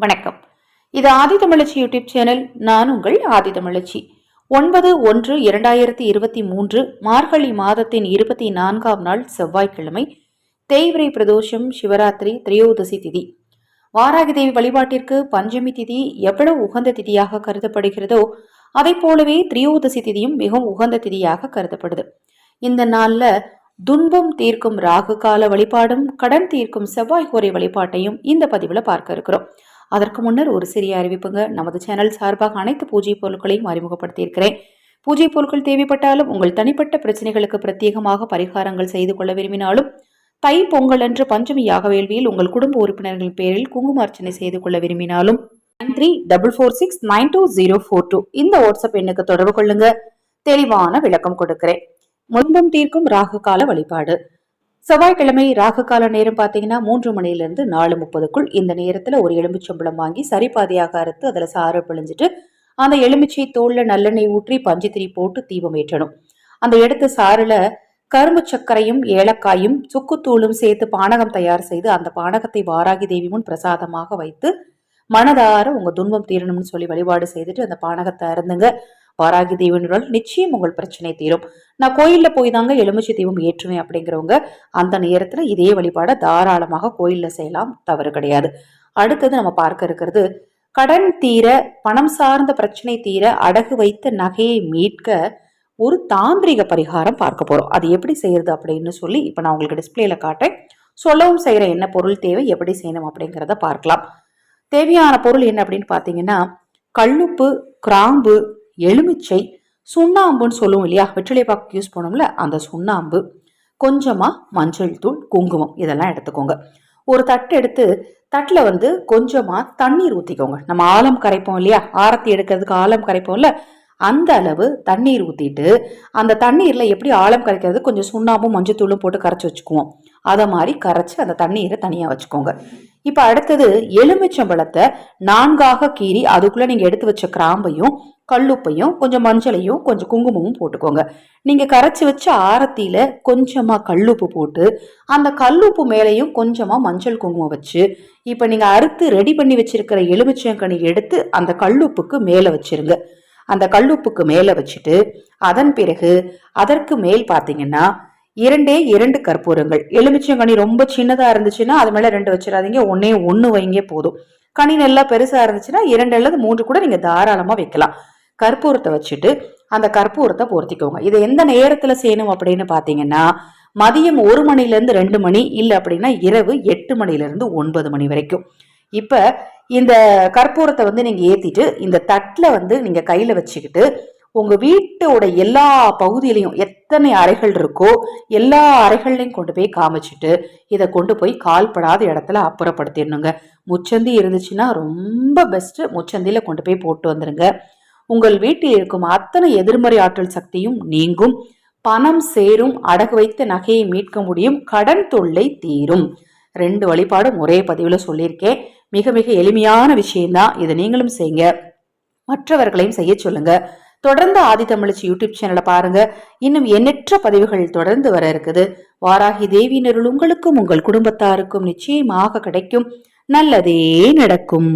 வணக்கம். இது ஆதி தமிழச்சி YouTube channel நான் உங்கள் ஆதி தமிழச்சி ஒன்பது ஒன்று இரண்டாயிரத்தி இருபத்தி மூன்று மார்கழி மாதத்தின் இருபத்தி நான்காம் நாள் செவ்வாய்க்கிழமை தேய்விரை பிரதோஷம் சிவராத்திரி திரையோதசி திதி. வாராகி தேவி வழிபாட்டிற்கு பஞ்சமி திதி எவ்வளவு உகந்த திதியாக கருதப்படுகிறதோ அதை போலவே திரியோதசி திதியும் மிகவும் உகந்த திதியாக கருதப்படுது. இந்த நாளில் துன்பம் தீர்க்கும் ராகு கால வழிபாடும் கடன் தீர்க்கும் செவ்வாய் கோரை வழிபாட்டையும் இந்த பதிவில் பார்க்க இருக்கிறோம். அதற்கு முன்னர் ஒரு சிறிய அறிவிப்புங்க. நமது சேனல் சார்பாக அனைத்து பூஜை பொருட்களையும் அறிமுகப்படுத்தியிருக்கிறேன். பூஜை பொருட்கள் தேவைப்பட்டாலும் உங்கள் தனிப்பட்ட பிரச்சனைகளுக்கு பிரத்யேகமாக பரிகாரங்கள் செய்து கொள்ள விரும்பினாலும் தை பொங்கல் அன்று பஞ்சமி யாக வேள்வியில் உங்கள் குடும்ப உறுப்பினர்களின் பேரில் குங்கும அர்ச்சனை செய்து கொள்ள விரும்பினாலும் nine three double four six nine two zero four two. இந்த வாட்ஸ்அப் எண்ணுக்கு தொடர்பு கொள்ளுங்க. தெளிவான விளக்கம் கொடுக்கிறேன். முன்பம் தீர்க்கும் ராகு கால வழிபாடு. செவ்வாய்க்கிழமை ராகு கால நேரம் பார்த்தீங்கன்னா மூன்று மணிலேருந்து நாலு முப்பதுக்குள் இந்த நேரத்தில் ஒரு எலுமிச்சம்பழம் வாங்கி சரிபாதையாக அறுத்து அதில் சாறு பிழிஞ்சிட்டு அந்த எலுமிச்சை தோளில் நல்லெண்ணெய் ஊற்றி பஞ்சத்திரி போட்டு தீபம் ஏற்றணும். அந்த எடுத்த சாறில் கரும்பு சர்க்கரையும் ஏலக்காயும் சுக்குத்தூளும் சேர்த்து பானகம் தயார் செய்து அந்த பானகத்தை வாராகி தேவி முன் பிரசாதமாக வைத்து மனதார உங்கள் துன்பம் தீரணும்னு சொல்லி வழிபாடு செய்துட்டு அந்த பானகத்தை அருந்துங்க. வாராகி தேவனுடன் நிச்சயம் உங்கள் பிரச்சனை தீரும். நான் கோயிலில் போய் தாங்க எலுமிச்சை தீபம் ஏற்றுவேன் அப்படிங்கிறவங்க அந்த நேரத்தில் இதே வழிபாடை தாராளமாக கோயிலில் செய்யலாம் தவறு கிடையாது. அடுத்தது நம்ம பார்க்க இருக்கிறது கடன் தீர பணம் சார்ந்த பிரச்சனை தீர அடகு வைத்த நகையை மீட்க ஒரு தாந்திரிக பரிகாரம் பார்க்க போகிறோம் அது எப்படி செய்யறது அப்படின்னு சொல்லி இப்போ நான் உங்களுக்கு டிஸ்பிளேல காட்டேன் சொல்லவும் செய்கிற என்ன பொருள் தேவை எப்படி செய்யணும் அப்படிங்கிறத பார்க்கலாம். தேவையான பொருள் என்ன அப்படின்னு பார்த்தீங்கன்னா கல்லுப்பு கிராம்பு எலுமிச்சை சுண்ணாம்புன்னு சொல்லுவோம் இல்லையா? வெற்றிலை பாக்கு யூஸ் பண்ணோம்ல அந்த சுண்ணாம்பு கொஞ்சமாக மஞ்சள் தூள் குங்குமம் இதெல்லாம் எடுத்துக்கோங்க. ஒரு தட்டு எடுத்து தட்டில் வந்து கொஞ்சமாக தண்ணீர் ஊற்றிக்கோங்க நம்ம ஆழம் கரைப்போம் இல்லையா? ஆரத்தி எடுக்கிறதுக்கு ஆழம் கரைப்போம்ல அந்த அளவு தண்ணீர் ஊற்றிட்டு அந்த தண்ணீரில் எப்படி ஆழம் கரைக்கிறது? கொஞ்சம் சுண்ணாம்பும் மஞ்சத்தூளும் போட்டு கரைச்சி வச்சுக்குவோம். அதை மாதிரி கரைச்சி அந்த தண்ணீரை தனியாக வச்சுக்கோங்க. இப்போ அடுத்தது எலுமிச்சம்பழத்தை நான்காக கீறி அதுக்குள்ளே நீங்கள் எடுத்து வச்ச கிராம்பையும் கல்லுப்பையும் கொஞ்சம் மஞ்சளையும் கொஞ்சம் குங்குமமும் போட்டுக்கோங்க. நீங்கள் கரைச்சி வச்ச ஆரத்தியில் கொஞ்சமாக கல்லுப்பு போட்டு அந்த கல்லுப்பு மேலேயும் கொஞ்சமாக மஞ்சள் குங்குமம் வச்சு இப்போ நீங்கள் அறுத்து ரெடி பண்ணி வச்சிருக்கிற எலுமிச்சங்கனி எடுத்து அந்த கல்லுப்புக்கு மேலே வச்சிருங்க. அந்த கல்லுப்புக்கு மேலே வச்சுட்டு அதன் பிறகு அதற்கு மேல் பார்த்தீங்கன்னா இரண்டே இரண்டு கற்பூரங்கள். எலுமிச்சங்கனி ரொம்ப சின்னதாக இருந்துச்சுன்னா அது மேலே ரெண்டு வச்சிடாதீங்க. ஒன்னே ஒன்று வைங்க போதும். கனி நல்லா பெருசாக இருந்துச்சுன்னா இரண்டு அல்லது மூன்று கூட நீங்கள் தாராளமாக வைக்கலாம். கற்பூரத்தை வச்சுட்டு அந்த கற்பூரத்தை பொருத்திக்கோங்க. இதை எந்த நேரத்தில் செய்யணும் அப்படின்னு பார்த்தீங்கன்னா மதியம் ஒரு மணிலேருந்து ரெண்டு மணி இல்லை அப்படின்னா இரவு எட்டு மணிலேருந்து ஒன்பது மணி வரைக்கும். இப்போ இந்த கற்பூரத்தை வந்து நீங்கள் ஏற்றிட்டு இந்த தட்டில் வந்து நீங்கள் கையில் வச்சுக்கிட்டு உங்கள் வீட்டோட எல்லா பகுதியிலையும் எத்தனை அறைகள் இருக்கோ எல்லா அறைகள்லையும் கொண்டு போய் காமிச்சிட்டு இதை கொண்டு போய் கால்படாத இடத்துல அப்புறப்படுத்திடணுங்க. முச்சந்தி இருந்துச்சுன்னா ரொம்ப பெஸ்ட்டு முச்சந்தியில் கொண்டு போய் போட்டு வந்துடுங்க உங்கள் வீட்டில் இருக்கும் அத்தனை எதிர்மறை ஆற்றல் சக்தியும் நீங்கும். பணம் சேரும் அடகு வைத்த நகையை மீட்க முடியும். கடன் தொல்லை தீரும். ரெண்டு வழிபாடும் ஒரே பதிவில் சொல்லியிருக்கேன். மிக மிக எளிமையான விஷயம்தான். இதை நீங்களும் செய்யுங்க. மற்றவர்களையும் செய்ய சொல்லுங்க. தொடர்ந்து ஆதி யூடியூப் சேனலை பாருங்க. இன்னும் எண்ணற்ற பதிவுகள் தொடர்ந்து வர இருக்குது. வாராகி தேவியினருள் உங்களுக்கும் உங்கள் குடும்பத்தாருக்கும் நிச்சயமாக கிடைக்கும். நல்லதே நடக்கும்.